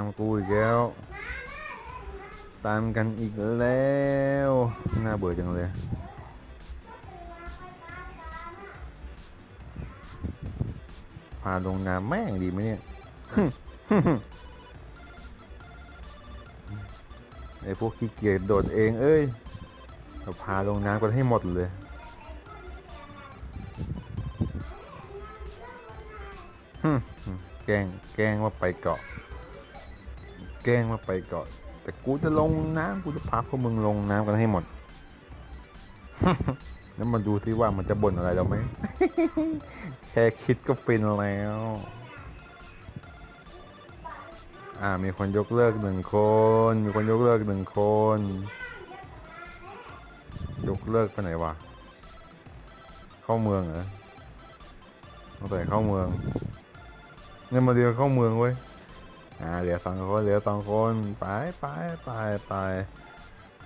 ามกูอีกแล้ว ตามกันอีกแล้วน่าเบื่อจังเลยพาลงน้ำแม่งดีไหมเนี่ยไอพวกขี้เกียจโดดเองเอ้ยเราพาลงน้ำกันให้หมดเลยฮึแกงแกงว่าไปเกาะ แกล้งว่าไปเกาะแต่กูจะลงน้ำกูจะพาพวกมึงลงน้ำกันให้หมด แล้วมาดูที่ว่ามันจะบ่นอะไรเราไหม แค่คิดก็ฟินแล้ว อ่า มีคนยกเลิกหนึ่งคน มีคนยกเลิกหนึ่งคน ยกเลิกไปไหนวะ เข้าเมืองเหรอตั้งแต่เข้าเมืองเงินมาเดียวเข้าเมืองเว้ย อ่าเหลือสองคนเหลือสองคนไปไปไปไป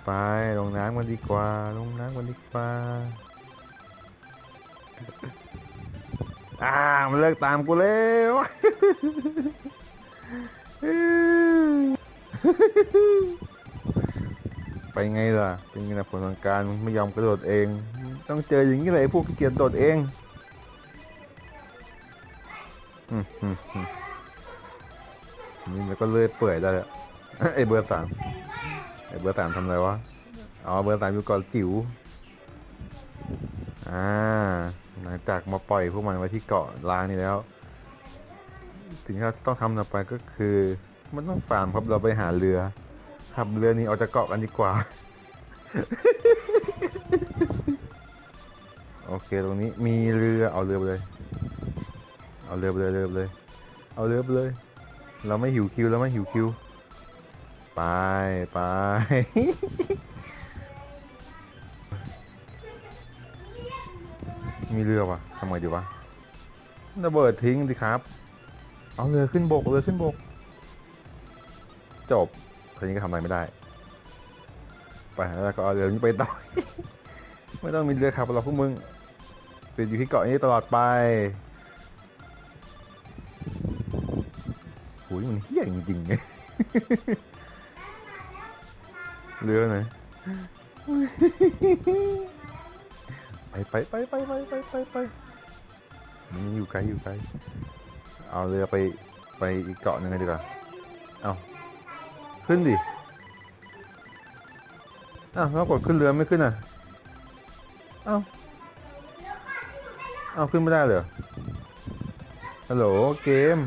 ไปลงน้ำกันดีกว่าลงน้ำกันดีกว่าอ่ามันเลิกตามกูแล้วไปไงล่ะ เป็นไงล่ะผลของการไม่ยอมกระโดดเอง ต้องเจออย่างนี้เลยไอ้พวกขี้เกียจโดดเอง อืมอืมอืม นี่มันก็เลื่อยเปื่อยได้แล้วไอ้เบอร์สามไอ้เบอร์สามทำอะไรวะอ๋อเบอร์สามอยู่เก่อนจิ๋วอ่าหลังจากมาปล่อยพวกมันไว้ที่เกาะล้างนี่แล้วสิ่งที่เราต้องทำต่อไปก็คือ มันต้องฟาร์มครับเราไปหาเรือขับเรือนี้ออกจากเกาะกันดีกว่า โอเคตรงนี้มีเรือเอาเรือไปเลย เอาเรือไปเลยเรือไปเลย เอาเรือไปเลย เราไม่หิวคิวเราไม่หิวคิว ไปไป มีเรือวะทำไงดีวะระเบิดทิ้งดิครับ เอาเรือขึ้นบกเรือขึ้นบก จบทีนี้ก็ทำอะไรไม่ได้ ไปแล้วก็เอาเรือนี้ไปต่อ ไม่ต้องมีเรือขับหรอกพวกมึงเป็นอยู่ที่เกาะนี้ตลอดไป ยมันเฮี้ยจริงๆเรือไหนไปไปไปไปไปไปไปไปมันอยู่ไกลอยู่ไกลเอาเรือไปไปอีกเกาะหนึ่งเลยดีกว่าเอาขึ้นดิอ้าวแล้วกดขึ้นเรือไม่ขึ้นอะเอ้าเอ้าขึ้นไม่ได้เลยเหรอฮัลโหลเกม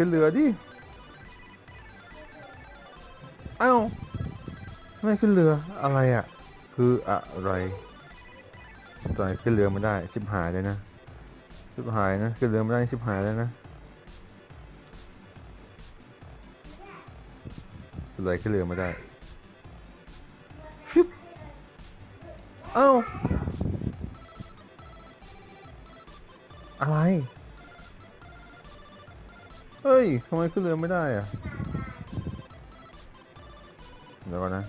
ขึ้นเรือดิเอ้าไม่ขึ้นเรืออะไรอะ คืออะไรตอนนี้ขึ้นเรือไม่ได้ ชิบหายเลยนะ ชิบหายนะขึ้นเรือไม่ได้ชิบหายแล้วนะอะไรขึ้นเรือไม่ได้ชิบเอ้าอะไร ฮ้ยทำไมขึ้นเรือไม่ได้อะเดี๋ยวก่อนนะ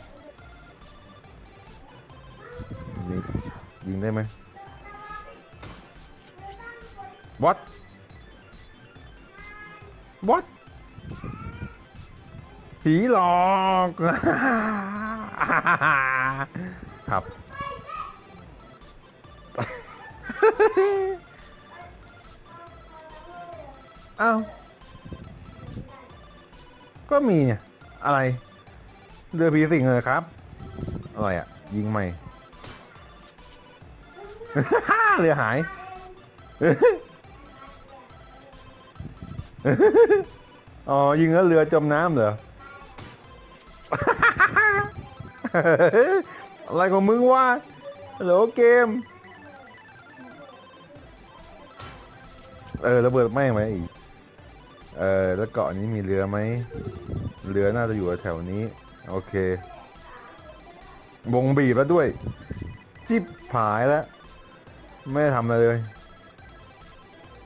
ยิงยิงได้ไหม what what ผีหลอกครับอ้าว ก็มีเนี่ยอะไร เรือผีสิงเลยครับอะไรอะ ยิงใหม่ เรือหาย อ๋อ ยิงแล้วเรือจมน้ำเหรอ อะไรของมึงวะฮัลโหลเกม เออระเบิดไม้ไหมอีก เออแล้วเกาะนี้มีเรือไหมเรือน่าจะอยู่แถวนี้ โอเควงบีบแล้วด้วย จิบผายแล้ว ไม่ได้ทำอะไรเลย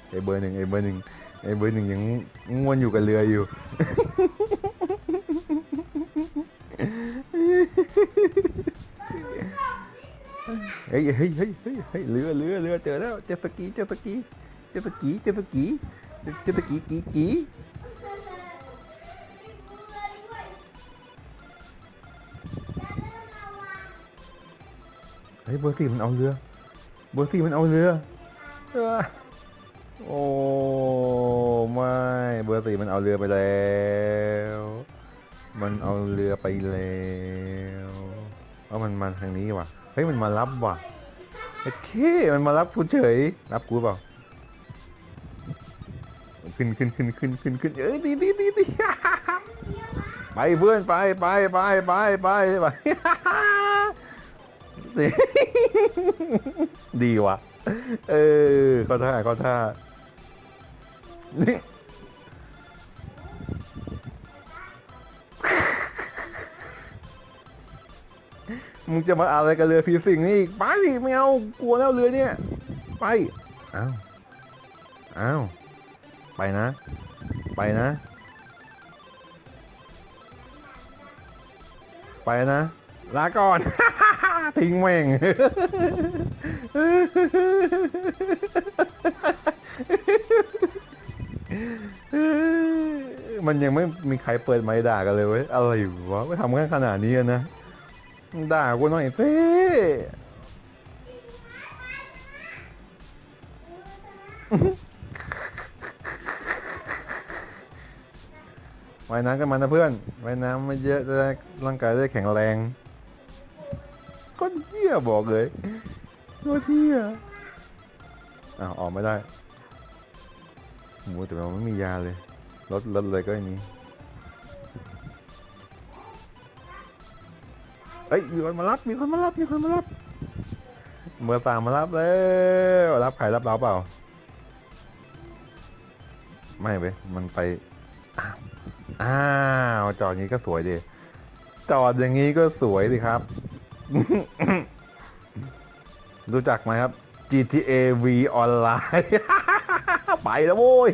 ไอเบอร์หนึ่งไอเบอร์หนึ่งไอเบอร์หนึ่งยังง่วนอยู่กับเรืออยู่ เฮ้ยเฮ้ยเฮ้ยเฮ้ยเรือเรือเรือเจอแล้วเจสกีเจสกีเจสกีเจสกี ขึ้นตะกี้กี้กี้เฮ้ยเบอร์สี่มันเอาเรือ เบอร์สี่มันเอาเรือโอ้ไม่เบอร์สี่มันเอาเรือไปแล้ว มันเอาเรือไปแล้วเอามันมาทางนี้ว่ะเฮ้ยมันมารับว่ะโอเคมันมารับกูเฉยรับกูเปล่า ขึ้นขึ้นขึ้นขึ้นขึ้นขึ้นเอ้ยดีดีดีดีไปเพื่อนไปไปไปไปไปไปดีว่ะ เออเข้าท่าเข้าท่านี่มึงจะมาอะไรกับเรือผีสิงนี่อีกไปไม่เอากลัวแล้วเรือเนี่ย ไปอ้าวอ้าว นะ ไปนะ ไปนะ ลาก่อน ทิ้งแม่งมันยังไม่มีใครเปิดไม้ด่ากันเลยเว้ยอะไรวะไม่ทำกันขนาดนี้นะ ด่ากูหน่อยสิ ว่ายน้ำกันมานะเพื่อนว่ายน้ำไม่เยอะจะได้ร่างกายได้แข็งแรงก็เที่ยบอกเลยก็เที่ยอ้าวออกไม่ได้โหแต่มันไม่มียาเลยลดลดเลยก็อย่างนี้เอ้ยมีคนมารับมีคนมารับมีคนมารับเมื่อต่างมารับแล้วรับใครรับเราเปล่า ไม่เว้ยมันไป อ้าวจอดอย่างนี้ก็สวยดีจอดอย่างนี้ก็สวยดิครับ รู้จักไหมครับ GTA V ออนไลน์ ไปแล้วโว้ย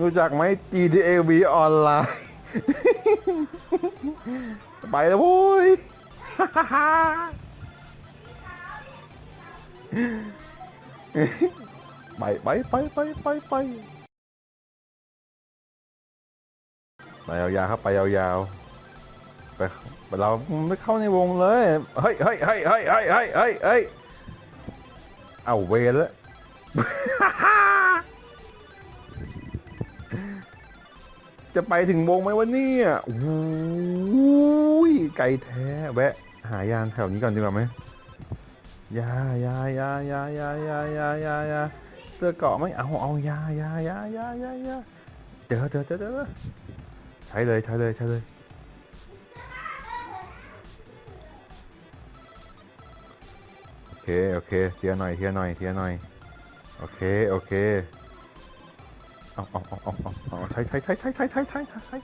รู้จักไหม GTA V ออนไลน์ ไปแล้วโว้ย ไปไปไปไปไปไปไปยาวๆครับไปยาวๆไปไปเราไม่เข้าในวงเลยเฮ้ยเฮ้ยเฮ้ยเฮ้ยเฮ้ยเฮ้ยเฮ้ยเฮ้ยเอาเวรแล้วจะไปถึงวงไหมวะเนี่ยโอ้ยไกลแท้ แวะ หายานแถวนี้ก่อนดีกว่าไหม ยายายายายายายายายาเสื้อเกาะไหมเอาเอายายายายายายาเจอเจอเจอเจอใช้เลยใช้เลยใช้เลยโอเคโอเคเทียร์หน่อยเทียร์หน่อยเทียร์หน่อยโอเคโอเคเอาเอาเอาเอาเอาเอาใช้ใช้ใช้ใช้ใช้ใช้ใช้ใช้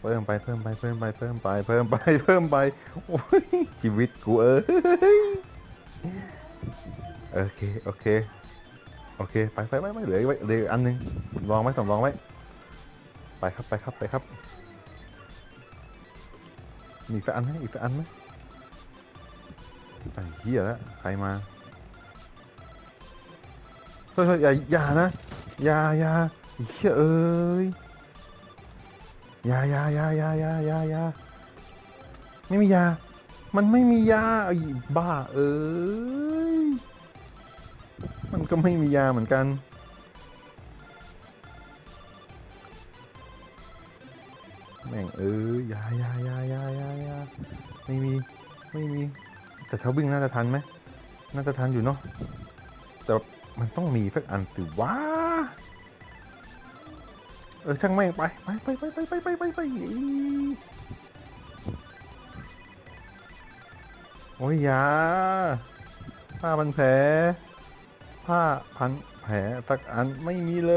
เพิ่มไปเพิ่มไปเพิ่มไปเพิ่มไปเพิ่มไปเพิ่มไปโอ้ยชีวิตกูเอ้ย โอเค โอเค โอเค ไปไปไปไปเหลือไว้เหลืออันหนึงลองไว้สำรองไว้ ไปครับ ไปครับ ไปครับ มีอีกอันไหมอีกสักอันไหมไอ้เหี้ยแล้วใครมาเฮ้ยเฮ้ยอย่าอย่านะ อย่าอย่าเหี้ยเอ้ย อย่าอย่าอย่าอย่าอย่าอย่าอย่าไม่มียา มันไม่มียาไอ้บ้าเอ้ย มันก็ไม่มียาเหมือนกัน แม่งเอ้ยยายายายายายาไม่มี ไม่มี แต่ถ้าวิ่งน่าจะทันไหม น่าจะทันอยู่เนาะ แต่มันต้องมีสักอันสิวะเออช่างแม่งไปไปไปไปไปไปไปไป โอ้ยยาผ้าพันแผลผ้าพันแผลสักอันไม่มีเล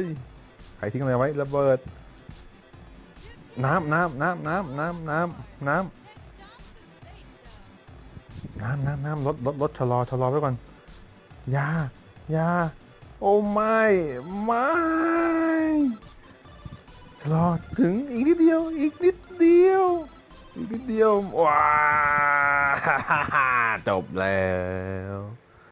ยใครทิ้งอะไรไว้ระเบิด น้ำน้ำน้ำน้ำน้ำน้ำน้ำน้ำน้ำน้ำรถรถรถชะลอชะลอไว้ก่อนยายาโอ้ไม่ไม่ชะลอถึงอีกนิดเดียว อีกนิดเดียว อีกนิดเดียวว้า จบแล้ว